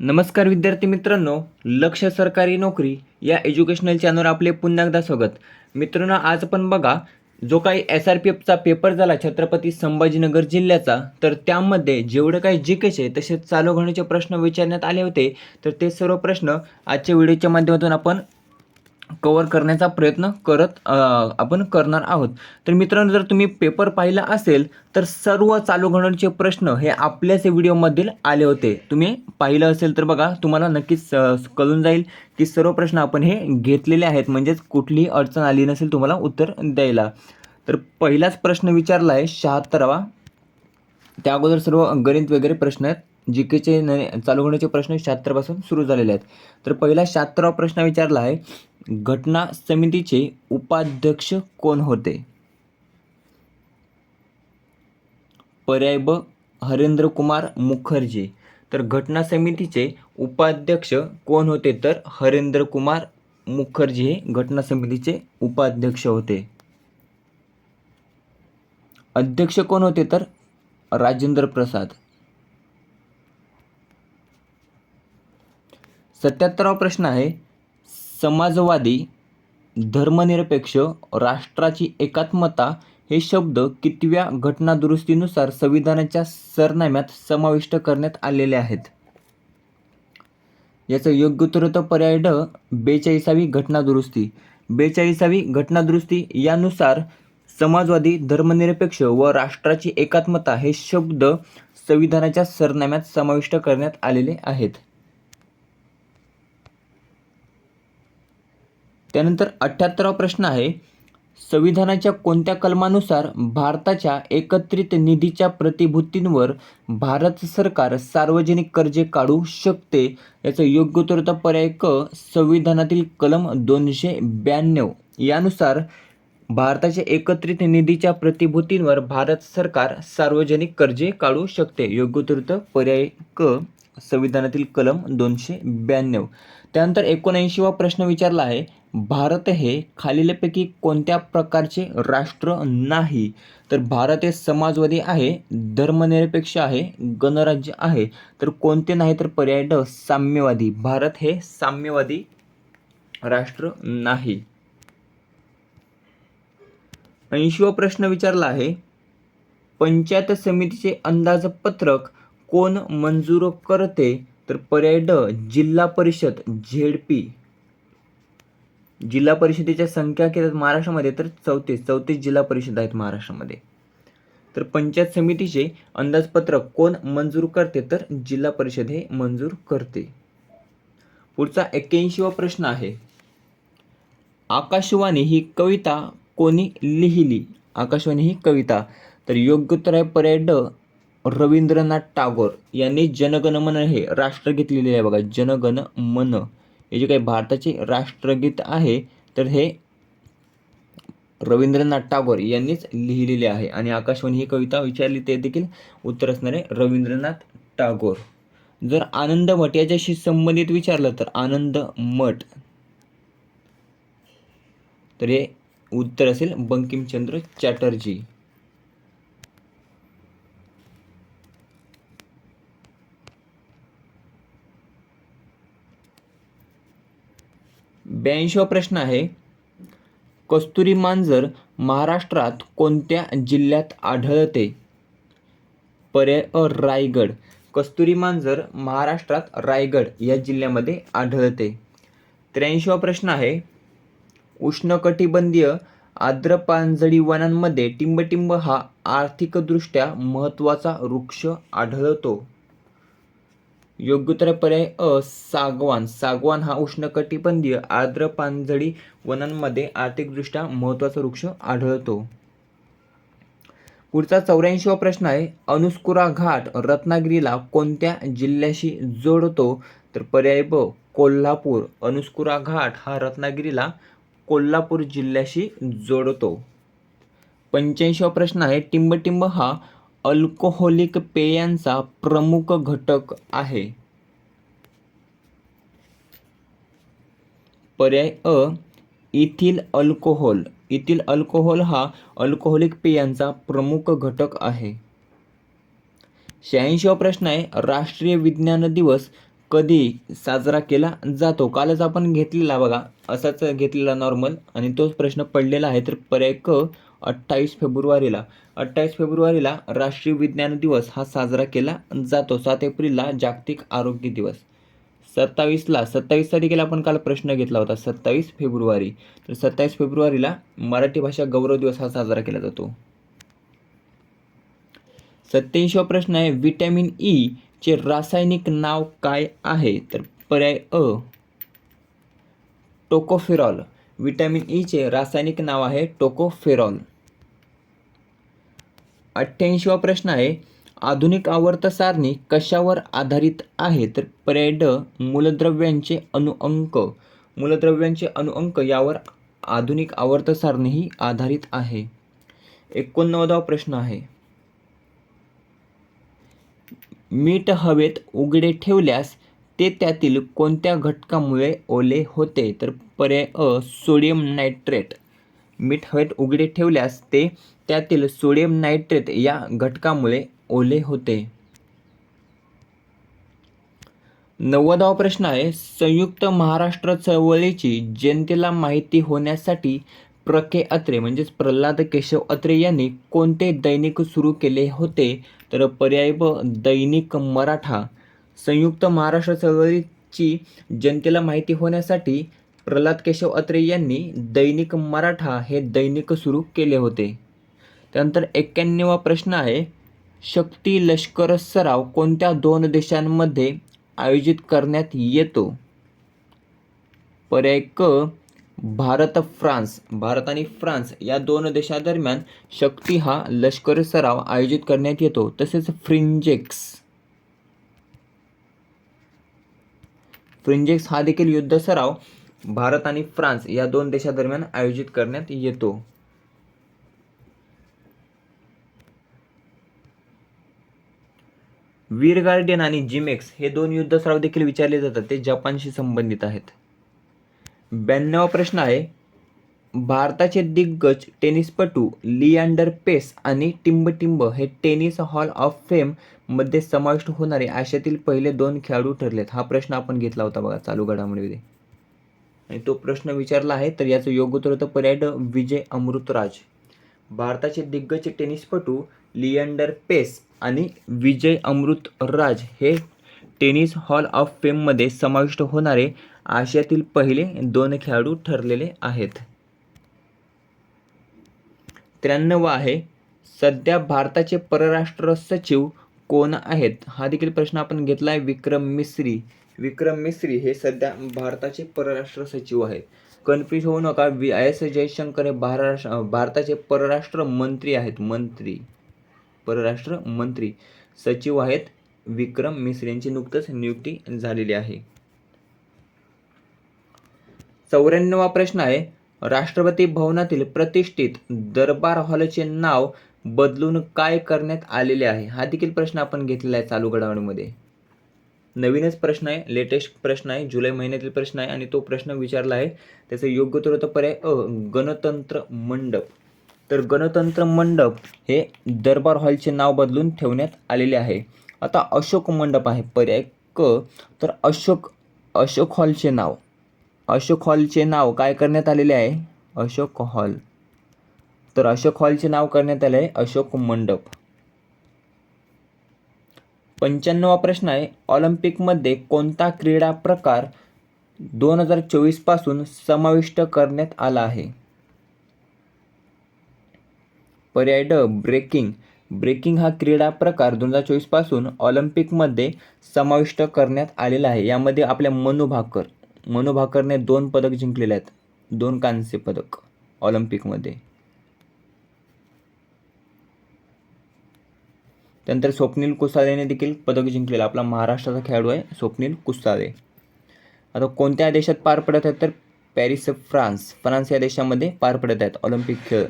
नमस्कार विद्यार्थी मित्रांनो लक्ष सरकारी नोकरी या एज्युकेशनल चॅनलवर आपले पुन्हा एकदा स्वागत. मित्रांनो आज आपण बघा जो काही एस आर पी एफचा पेपर झाला छत्रपती संभाजीनगर जिल्ह्याचा तर त्यामध्ये जेवढे काही जी केचे तसेच चालू घडण्याचे प्रश्न विचारण्यात आले होते तर ते सर्व प्रश्न आजच्या व्हिडिओच्या माध्यमातून आपण कवर करण्याचा प्रयत्न करत आपण करणार आहोत. तर मित्रांनो जर तुम्ही पेपर पाहिला असेल तर सर्व चालू घडण्याचे प्रश्न हे आपल्याच व्हिडिओमधील आले होते. तुम्ही पाहिलं असेल तर बघा तुम्हाला नक्कीच कळून जाईल की सर्व प्रश्न आपण हे घेतलेले आहेत. म्हणजेच कुठलीही अडचण आली नसेल तुम्हाला उत्तर द्यायला. तर पहिलाच प्रश्न विचारला आहे शहात्तरावा. त्या अगोदर सर्व गणित वगैरे प्रश्न आहेत. जी केचे न चालू होण्याचे प्रश्न शहात्तरपासून सुरू झालेले आहेत. तर पहिला शहात्तरावा प्रश्न विचारला आहे घटना समितीचे उपाध्यक्ष कोण होते? पर्याय ब हरेंद्र कुमार मुखर्जी. तर घटना समितीचे उपाध्यक्ष कोण होते? तर हरेंद्र कुमार मुखर्जी हे घटना समितीचे उपाध्यक्ष होते. अध्यक्ष कोण होते? तर राजेंद्र प्रसाद. सत्याहत्तरावा प्रश्न आहे समाजवादी धर्मनिरपेक्ष राष्ट्राची एकात्मता हे शब्द कितव्या घटनादुरुस्तीनुसार संविधानाच्या सरनाम्यात समाविष्ट करण्यात आलेले आहेत? याचं योग्य उत्तर होतं पर्याय ड बेचाळीसावी घटनादुरुस्ती. बेचाळीसावी घटनादुरुस्ती यानुसार समाजवादी धर्मनिरपेक्ष व राष्ट्राची एकात्मता हे शब्द संविधानाच्या सरनाम्यात समाविष्ट करण्यात आलेले आहेत. त्यानंतर अठ्ठ्याहत्तरावा प्रश्न आहे संविधानाच्या कोणत्या कलमानुसार भारताच्या एकत्रित निधीच्या प्रतिभूतींवर भारत सरकार सार्वजनिक कर्जे काढू शकते? याचं योग्य उत्तरता पर्याय क संविधानातील कलम दोनशे ब्याण्णव. यानुसार भारताच्या एकत्रित निधीच्या प्रतिभूतींवर भारत सरकार सार्वजनिक कर्जे काढू शकते. योग्य उत्तरता पर्याय क. संविधानातील कलम दोनशे ब्याण्णव. त्यानंतर एकोणऐंशीवा प्रश्न विचारला आहे भारत हे खालीलपैकी कोणत्या प्रकारचे राष्ट्र नाही? तर भारत हे समाजवादी आहे धर्मनिरपेक्ष आहे गणराज्य आहे तर कोणते नाही तर पर्याय ड साम्यवादी. भारत हे साम्यवादी राष्ट्र नाही. ऐंशीवा प्रश्न विचारला आहे पंचायत समितीचे अंदाजपत्रक कोण मंजूर करते तर पर्याय ड जिल्हा परिषद झेडपी जिल्हा परिषदेच्या संख्या किती आहेत महाराष्ट्रामध्ये? तर चौतीस. चौतीस जिल्हा परिषद आहेत महाराष्ट्रामध्ये. तर पंचायत समितीचे अंदाजपत्रक कोण मंजूर करते तर जिल्हा परिषद हे मंजूर करते. पुढचा एक्क्याऐंशीवा प्रश्न आहे. आकाशवाणी ही कविता कोणी लिहिली? आकाशवाणी ही कविता. तर योग्य उत्तर आहे पर्याय ड रवींद्रनाथ टागोर यांनी जनगण मन हे राष्ट्रगीत लिहिलेले आहे बघा. जनगण मन हे जे काही भारताचे राष्ट्रगीत आहे तर हे रवींद्रनाथ टागोर यांनीच लिहिलेले आहे. आणि आकाशवाणी ही कविता विचारली ते देखील उत्तर असणारे रवींद्रनाथ टागोर. जर आनंद मठ याच्याशी संबंधित विचारलं तर आनंद मठ. तर हे उत्तर असेल बंकिमचंद्र चॅटर्जी. ब्याऐंशीवा प्रश्न आहे कस्तुरी मांजर महाराष्ट्रात कोणत्या जिल्ह्यात आढळते? पर्याय अ रायगड. कस्तुरी मांजर महाराष्ट्रात रायगड या जिल्ह्यामध्ये आढळते. त्र्याऐंशीवा प्रश्न आहे उष्णकटिबंधीय आर्द्र पानझडी वनांमध्ये टिंबटिंब हा आर्थिकदृष्ट्या महत्त्वाचा वृक्ष आढळतो. योग्योत्तर पर्याय अ सागवान. सागवान हा उष्णकटिबंधीय आर्द्र पानझडी वनांमध्ये आर्थिकदृष्ट्या महत्त्वाचा वृक्ष आढळतो. पुढचा चौऱ्याऐंशीवा प्रश्न आहे अनुस्कुरा घाट रत्नागिरीला कोणत्या जिल्ह्याशी जोडतो? तर पर्याय ब कोल्हापूर. अनुस्कुरा घाट हा रत्नागिरीला कोल्हापूर जिल्ह्याशी जोडतो. पंच्याऐंशीवा प्रश्न आहे टिंबटिंब हा अल्कोहोलिक पेयांचा प्रमुख घटक आहे. पर्याय अ इथिल अल्कोहोल. इथिल अल्कोहोल हा अल्कोहोलिक पेयांचा प्रमुख घटक आहे. शहाऐंशीवा प्रश्न आहे राष्ट्रीय विज्ञान दिवस कधी साजरा केला जातो? कालच आपण घेतलेला बघा. असाच घेतलेला नॉर्मल आणि तोच प्रश्न पडलेला आहे. तर पर्याय क अठ्ठावीस फेब्रुवारीला. अठ्ठावीस फेब्रुवारीला राष्ट्रीय विज्ञान दिवस हा साजरा केला जातो. सात एप्रिलला जागतिक आरोग्य दिवस. सत्तावीसला सत्तावीस तारखेला आपण काल प्रश्न घेतला होता सत्तावीस फेब्रुवारी. तर सत्तावीस फेब्रुवारीला मराठी भाषा गौरव दिवस हा साजरा केला जातो. सत्याऐंशीवा प्रश्न आहे व्हिटॅमिन ई चे रासायनिक नाव काय आहे? तर पर्याय अ टोकोफेरॉल. विटॅमिन ईचे रासायनिक नाव आहे टोकोफेरॉल. अठ्ठ्याऐंशीवा प्रश्न आहे आधुनिक आवर्त सारणी कशावर आधारित आहे? तर पर्याय ड मूलद्रव्यांचे अनुअंक मूलद्रव्यांचे अनुअंक यावर आधुनिक आवर्त सारणी ही आधारित आहे. एकोणनव्वदावा प्रश्न आहे. मीठ हवेत उघडे ठेवल्यास ते त्यातील कोणत्या घटकामुळे ओले होते? तर पर्याय अ सोडियम नायट्रेट. मीठ हवेत उघडे ठेवल्यास ते त्यातील सोडियम नायट्रेट या घटकामुळे ओले होते. नव्वदावा प्रश्न आहे संयुक्त महाराष्ट्र चळवळीची जनतेला माहिती होण्यासाठी प्रके अत्रे म्हणजेच प्रल्हाद केशव अत्रे यांनी कोणते दैनिक सुरू केले होते? तर पर्याय ब दैनिक मराठा. संयुक्त महाराष्ट्र चळवळीची जनतेला माहिती होण्यासाठी प्रल्हाद केशव अत्रे यांनी दैनिक मराठा हे दैनिक सुरू केले होते. त्यानंतर एक्क्याण्णवा प्रश्न आहे शक्ती लष्कर सराव कोणत्या दोन देशांमध्ये आयोजित करण्यात येतो? पर्याय क भारत फ्रान्स. भारत आणि फ्रान्स या दोन देशादरम्यान शक्ती हा लष्कर सराव आयोजित करण्यात येतो तसेच फ्रिंजेक्स. फ्रिंजेक्स हा देखील युद्ध सराव भारत आणि फ्रान्स या दोन देशादरम्यान आयोजित करण्यात येतो. वीर गार्डियन आणि जिमेक्स हे दोन युद्ध सराव देखील विचारले जातात. ते जपानशी संबंधित आहेत. ब्याण्णवा प्रश्न आहे. भारताचे दिग्गज टेनिसपटू लियांडर पेस आणि टिंबटिंब हे टेनिस हॉल ऑफ फेममध्ये समाविष्ट होणारे आशियातील पहिले दोन खेळाडू ठरलेत. हा प्रश्न आपण घेतला होता बघा चालू घडामोडीमध्ये. आणि तो प्रश्न विचारला आहे तर याचं योग्य उत्तर होतं पर्याय ड विजय अमृतराज. भारताचे दिग्गज टेनिसपटू लिएंडर पेस आणि विजय अमृतराज हे टेनिस हॉल ऑफ फेममध्ये समाविष्ट होणारे आशियातील पहिले दोन खेळाडू ठरलेले आहेत. त्र्याण्णव आहे. सध्या भारताचे परराष्ट्र सचिव कोण आहेत? हा देखील प्रश्न आपण घेतला आहे विक्रम मिस्री. विक्रम मिस्री हे सध्या भारताचे परराष्ट्र सचिव आहेत. कन्फ्यूज होऊ नका वि एस जयशंकर हे महाराष्ट्र भारताचे परराष्ट्र मंत्री आहेत. मंत्री. परराष्ट्र मंत्री सचिव आहेत. विक्रम मिस्री यांची नुकतंच नियुक्ती झालेली आहे. चौऱ्याण्णवा प्रश्न आहे. राष्ट्रपती भवनातील प्रतिष्ठित दरबार हॉलचे नाव बदलून काय करण्यात आलेले आहे हा देखील प्रश्न आपण घेतलेला आहे चालू घडामोडीमध्ये. नवीनच प्रश्न आहे लेटेस्ट प्रश्न आहे जुलै महिन्यातील प्रश्न आहे आणि तो प्रश्न विचारला आहे. त्याचं योग्य तर होतं पर्याय अ गणतंत्र मंडप. तर गणतंत्र मंडप हे दरबार हॉलचे नाव बदलून ठेवण्यात आलेले आहे. आता अशोक मंडप आहे पर्याय क. तर अशोक अशोक हॉलचे नाव. अशोक हॉलचे नाव काय करण्यात आलेले आहे? अशोक हॉल. तर अशोक हॉलचे नाव करण्यात आले आहे अशोक मंडप. पंच्याण्णवा प्रश्न आहे ऑलिम्पिकमध्ये कोणता क्रीडा प्रकार दोन हजार चोवीसपासून समाविष्ट करण्यात आला आहे? पर्याय ड ब्रेकिंग. ब्रेकिंग हा क्रीडा प्रकार दोन हजार चोवीसपासून ऑलिम्पिकमध्ये समाविष्ट करण्यात आलेला आहे. यामध्ये आपल्या मनू भाकर. मनू भाकरने दोन पदक जिंकलेले आहेत. दोन कांस्य पदक ऑलिम्पिकमध्ये. त्यानंतर स्वप्नील कुस्तादेने देखील पदक जिंकलेलं आपला महाराष्ट्राचा खेळाडू आहे स्वप्नील कुस्तादे आता कोणत्या देशात पार पडत आहेत तर पॅरिस फ्रान्स. फ्रान्स या देशामध्ये पार पडत आहेत ऑलिम्पिक खेळ.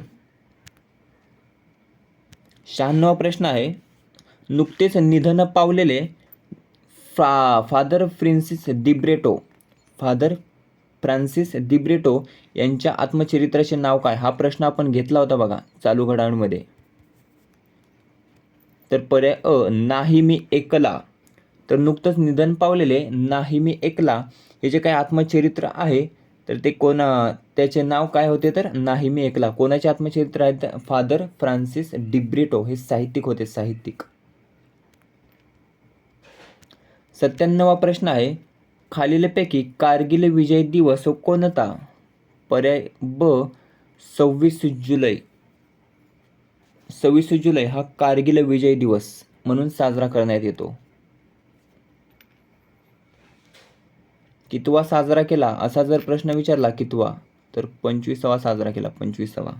शहाण्णवा प्रश्न आहे नुकतेच निधन पावलेले फा father Francis Dibrito father Francis Dibrito यांच्या आत्मचरित्राचे नाव काय? हा प्रश्न आपण घेतला होता बघा चालू घडामोडीमध्ये. तर पर्याय अ नाही मी एकला. तर नुकतंच निधन पावलेले नाही मी एकला. हे जे काही आत्मचरित्र आहे तर ते कोण त्याचे नाव काय होते तर? नाही मी एकला. कोणाचे आत्मचरित्र आहेत फादर फ्रान्सिस डिब्रिटो. हे साहित्यिक होते साहित्यिक. सत्त्याण्णवा प्रश्न आहे. खालीलपैकी कारगिल विजय दिवस कोणता? पर्याय ब सव्वीस जुलै. सव्वीस जुलै हा कारगिल विजय दिवस म्हणून साजरा करण्यात येतो. कितवा साजरा केला असा जर प्रश्न विचारला कितवा तर पंचवीसावा साजरा केला पंचवीसावा.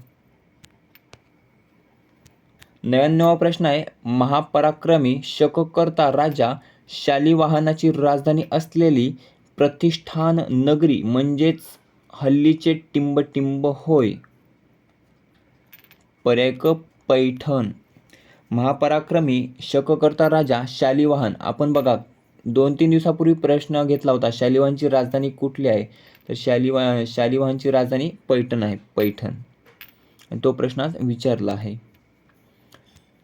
नव्याण्णवा प्रश्न आहे महापराक्रमी शककर्ता राजा शालिवाहनाची राजधानी असलेली प्रतिष्ठान नगरी म्हणजेच हल्लीचे टिंबटिंब होय. पर्याय क पैठण. महापराक्रमी शककर्ता राजा शालिवाहन. आपण बघा दोन तीन दिवसापूर्वी प्रश्न घेतला होता शालिवाहनची राजधानी कुठली आहे? तर शालिवा शालिवाहनची राजधानी पैठण आहे पैठण. तो प्रश्न आज विचारला आहे.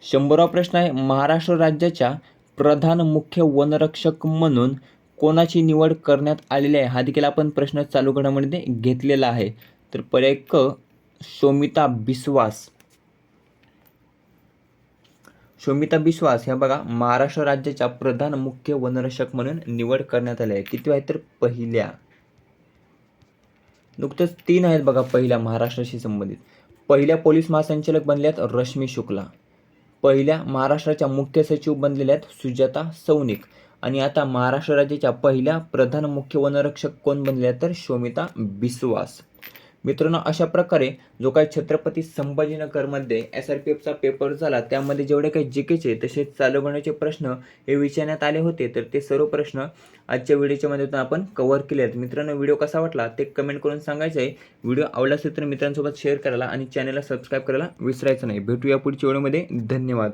शंभरावा प्रश्न आहे महाराष्ट्र राज्याच्या प्रधान मुख्य वनरक्षक म्हणून कोणाची निवड करण्यात आलेली आहे? हा देखील आपण प्रश्न चालू घडामोडीमध्ये घेतलेला आहे. तर पर्याय क सोमिता बिस्वास. शोमिता बिस्वास ह्या बघा महाराष्ट्र राज्याच्या प्रधान मुख्य वनरक्षक म्हणून निवड करण्यात आली आहे. किती आहे तर पहिल्या. नुकतंच तीन आहेत बघा पहिल्या महाराष्ट्राशी संबंधित. पहिल्या पोलीस महासंचालक बनल्यात रश्मी शुक्ला. पहिल्या महाराष्ट्राच्या मुख्य सचिव बनलेल्या आहेत सुजाता सौनिक. आणि आता महाराष्ट्र राज्याच्या पहिल्या प्रधान मुख्य वनरक्षक कोण बनले तर शोमिता बिस्वास मित्रांनो अशा प्रकारे जो काही छत्रपती संभाजीनगरमध्ये एस आर पी एफचा पेपर झाला त्यामध्ये जेवढे काही जी केचे तसेच चालू होण्याचे प्रश्न हे विचारण्यात आले होते तर ते सर्व प्रश्न आजच्या व्हिडिओच्या माध्यमातून आपण कव्हर केले आहेत. मित्रांनो व्हिडिओ कसा वाटला ते कमेंट करून सांगायचं आहे. व्हिडिओ आवडला असेल तर मित्रांसोबत शेअर करायला आणि चॅनलला सबस्क्राईब करायला विसरायचं नाही. भेटूया पुढच्या व्हिडिओमध्ये. धन्यवाद.